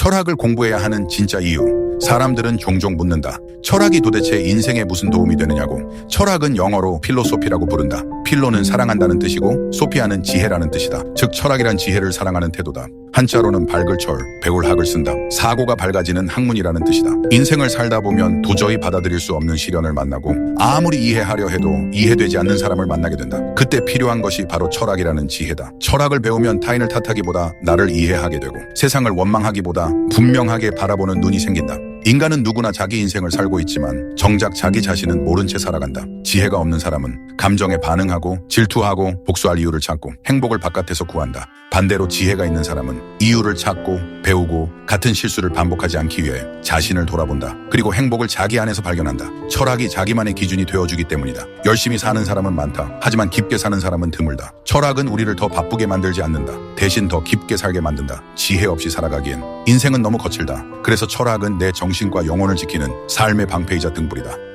철학을 공부해야 하는 진짜 이유. 사람들은 종종 묻는다. 철학이 도대체 인생에 무슨 도움이 되느냐고. 철학은 영어로 필로소피라고 부른다. 필로는 사랑한다는 뜻이고 소피아는 지혜라는 뜻이다. 즉 철학이란 지혜를 사랑하는 태도다. 한자로는 밝을 철, 배울 학을 쓴다. 사고가 밝아지는 학문이라는 뜻이다. 인생을 살다 보면 도저히 받아들일 수 없는 시련을 만나고 아무리 이해하려 해도 이해되지 않는 사람을 만나게 된다. 그때 필요한 것이 바로 철학이라는 지혜다. 철학을 배우면 타인을 탓하기보다 나를 이해하게 되고 세상을 원망하기보다 분명하게 바라보는 눈이 생긴다. 인간은 누구나 자기 인생을 살고 있지만 정작 자기 자신은 모른 채 살아간다. 지혜가 없는 사람은 감정에 반응하고 질투하고 복수할 이유를 찾고 행복을 바깥에서 구한다. 반대로 지혜가 있는 사람은 이유를 찾고 배우고 같은 실수를 반복하지 않기 위해 자신을 돌아본다. 그리고 행복을 자기 안에서 발견한다. 철학이 자기만의 기준이 되어주기 때문이다. 열심히 사는 사람은 많다. 하지만 깊게 사는 사람은 드물다. 철학은 우리를 더 바쁘게 만들지 않는다. 대신 더 깊게 살게 만든다. 지혜 없이 살아가기엔 인생은 너무 거칠다. 그래서 철학은 내 정신과 영혼을 지키는 삶의 방패이자 등불이다.